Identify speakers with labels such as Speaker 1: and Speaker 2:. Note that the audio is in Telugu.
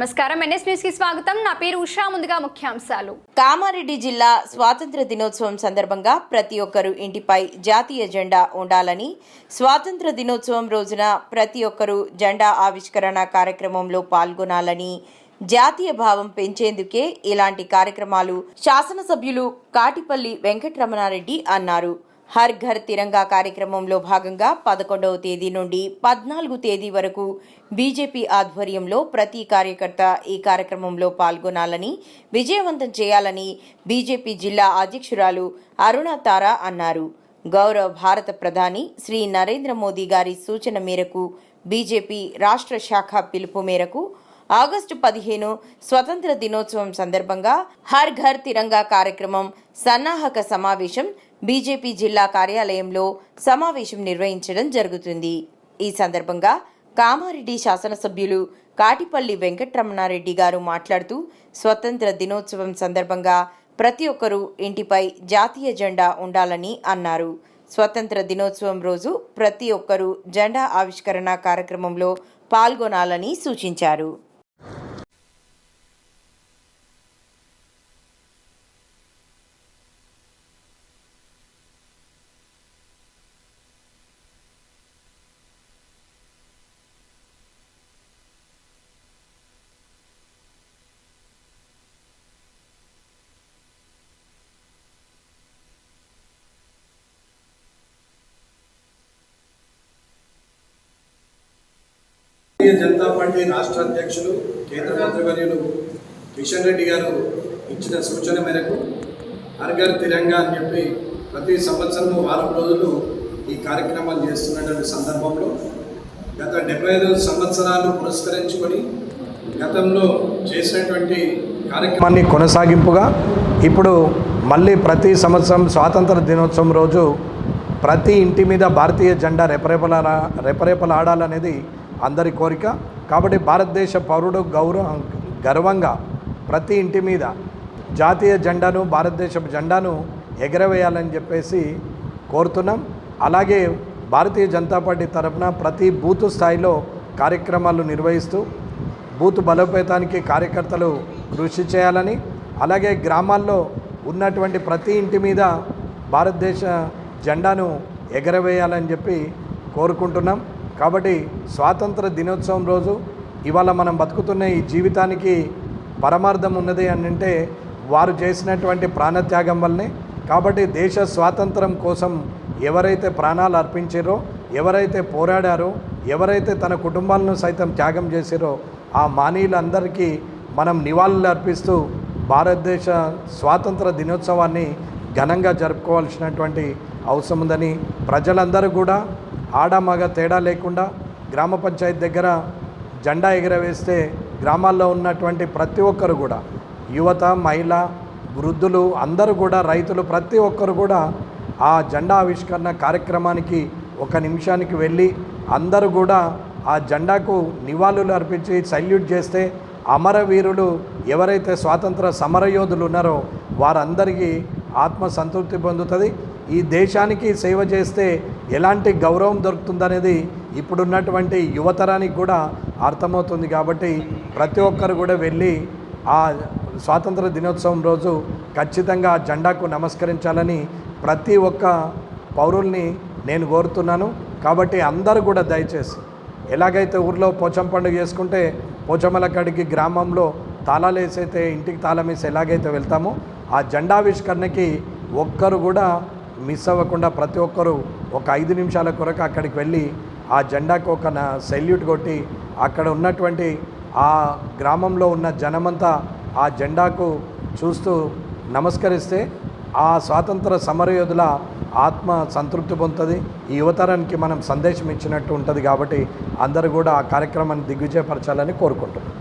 Speaker 1: నమస్కారం. ఎన్ఎస్ న్యూస్కి స్వాగతం. నా పేరు ఉషా. ముందుగా ముఖ్యాంశాలు.
Speaker 2: కామారెడ్డి జిల్లా స్వాతంత్ర దినోత్సవం సందర్భంగా ప్రతి ఒక్కరూ ఇంటిపై జాతీయ జెండా ఉండాలని స్వాతంత్ర దినోత్సవం రోజున ప్రతి ఒక్కరూ జెండా ఆవిష్కరణ కార్యక్రమంలో పాల్గొనాలని జాతీయ భావం పెంచేందుకే ఇలాంటి కార్యక్రమాలు శాసనసభ్యులు కాటిపల్లి వెంకటరమణారెడ్డి అన్నారు. హర్ ఘర్ తిరంగా కార్యక్రమంలో భాగంగా పదకొండవ తేదీ నుండి పద్నాలుగు తేదీ వరకు బీజేపీ ఆధ్వర్యంలో ప్రతి కార్యకర్త ఈ కార్యక్రమంలో పాల్గొనాలని విజయవంతం చేయాలని బీజేపీ జిల్లా అధ్యక్షురాలు అరుణ తారా అన్నారు. గౌరవ భారత ప్రధాని శ్రీ నరేంద్ర మోదీ గారి సూచన మేరకు బీజేపీ రాష్ట్ర శాఖ పిలుపు మేరకు ఆగస్టు పదిహేను స్వతంత్ర దినోత్సవం సందర్భంగా హర్ ఘర్ తిరంగా కార్యక్రమం సన్నాహక సమావేశం బీజేపీ జిల్లా కార్యాలయంలో సమావేశం నిర్వహించడం జరుగుతుంది. ఈ సందర్భంగా కామారెడ్డి శాసనసభ్యులు కాటిపల్లి వెంకట్రమణారెడ్డి గారు మాట్లాడుతూ స్వతంత్ర దినోత్సవం సందర్భంగా ప్రతి ఒక్కరూ ఇంటిపై జాతీయ జెండా ఉండాలని అన్నారు. స్వతంత్ర దినోత్సవం రోజు ప్రతి ఒక్కరూ జెండా ఆవిష్కరణ కార్యక్రమంలో పాల్గొనాలని సూచించారు.
Speaker 3: భారతీయ జనతా పార్టీ రాష్ట్ర అధ్యక్షులు కేంద్ర మంత్రివర్యులు కిషన్ రెడ్డి గారు ఇచ్చిన సూచన మేరకు హర్ఘర్ తిరంగా అని చెప్పి ప్రతి సంవత్సరము వారం రోజులు ఈ కార్యక్రమాలు చేస్తున్నటువంటి సందర్భంలో గత డెబ్బై ఐదు సంవత్సరాలు పురస్కరించుకొని గతంలో చేసినటువంటి కార్యక్రమాన్ని కొనసాగింపుగా ఇప్పుడు మళ్ళీ ప్రతి సంవత్సరం స్వాతంత్ర దినోత్సవం రోజు ప్రతి ఇంటి మీద భారతీయ జెండా రెపరేపలా రెపరెపలాడాలనేది అందరి కోరిక. కాబట్టి భారతదేశ పౌరుడు గౌరవం గర్వంగా ప్రతి ఇంటి మీద జాతీయ జెండాను భారతదేశపు జెండాను ఎగరవేయాలని చెప్పేసి కోరుతున్నాం. అలాగే భారతీయ జనతా పార్టీ తరఫున ప్రతి బూత్ స్థాయిలో కార్యక్రమాలు నిర్వహిస్తూ బూత్ బలోపేతానికి కార్యకర్తలు కృషి చేయాలని అలాగే గ్రామాల్లో ఉన్నటువంటి ప్రతి ఇంటి మీద భారతదేశ జెండాను ఎగరవేయాలని చెప్పి కోరుకుంటున్నాం. కాబట్టి స్వాతంత్ర దినోత్సవం రోజు ఇవాళ మనం బతుకుతున్న ఈ జీవితానికి పరమార్థం ఉన్నది అని అంటే వారు చేసినటువంటి ప్రాణత్యాగం వల్లనే. కాబట్టి దేశ స్వాతంత్రం కోసం ఎవరైతే ప్రాణాలు అర్పించారో ఎవరైతే పోరాడారో ఎవరైతే తన కుటుంబాలను సైతం త్యాగం చేశారో ఆ మానీయులందరికీ మనం నివాళులు అర్పిస్తూ భారతదేశ స్వాతంత్ర దినోత్సవాన్ని ఘనంగా జరుపుకోవాల్సినటువంటి అవసరం ఉందని ప్రజలందరూ కూడా ఆడ మగ తేడా లేకుండా గ్రామ పంచాయతీ దగ్గర జెండా ఎగరవేస్తే గ్రామాల్లో ఉన్నటువంటి ప్రతి ఒక్కరు కూడా యువత మహిళ వృద్ధులు అందరూ కూడా రైతులు ప్రతి ఒక్కరు కూడా ఆ జెండా ఆవిష్కరణ కార్యక్రమానికి ఒక నిమిషానికి వెళ్ళి అందరూ కూడా ఆ జెండాకు నివాళులు అర్పించి సల్యూట్ చేస్తే అమరవీరులు ఎవరైతే స్వాతంత్ర సమరయోధులు ఉన్నారో వారందరికీ ఆత్మ సంతృప్తి పొందుతుంది. ఈ దేశానికి సేవ చేస్తే ఎలాంటి గౌరవం దొరుకుతుందనేది ఇప్పుడున్నటువంటి యువతరానికి కూడా అర్థమవుతుంది కాబట్టి ప్రతి ఒక్కరు కూడా వెళ్ళి ఆ స్వాతంత్ర దినోత్సవం రోజు ఖచ్చితంగా ఆ జెండాకు నమస్కరించాలని ప్రతి ఒక్క పౌరుల్ని నేను కోరుతున్నాను. కాబట్టి అందరూ కూడా దయచేసి ఎలాగైతే ఊర్లో పోచం పండుగ చేసుకుంటే పోచమ్మల కాడికి గ్రామంలో తాళాలు వేసైతే ఇంటికి తాళం వేసి ఎలాగైతే వెళ్తామో ఆ జెండావిష్కరణకి ఒక్కరు కూడా మిస్ అవ్వకుండా ప్రతి ఒక్కరూ ఒక ఐదు నిమిషాల కొరకు అక్కడికి వెళ్ళి ఆ జెండాకు ఒక సెల్యూట్ కొట్టి అక్కడ ఉన్నటువంటి ఆ గ్రామంలో ఉన్న జనమంతా ఆ జెండాకు చూస్తూ నమస్కరిస్తే ఆ స్వాతంత్ర సమరయోధుల ఆత్మ సంతృప్తి పొందుతుంది. ఈ యువతరానికి మనం సందేశం ఇచ్చినట్టు ఉంటుంది కాబట్టి అందరూ కూడా ఆ కార్యక్రమాన్ని దిగ్విజయపరచాలని కోరుకుంటున్నాం.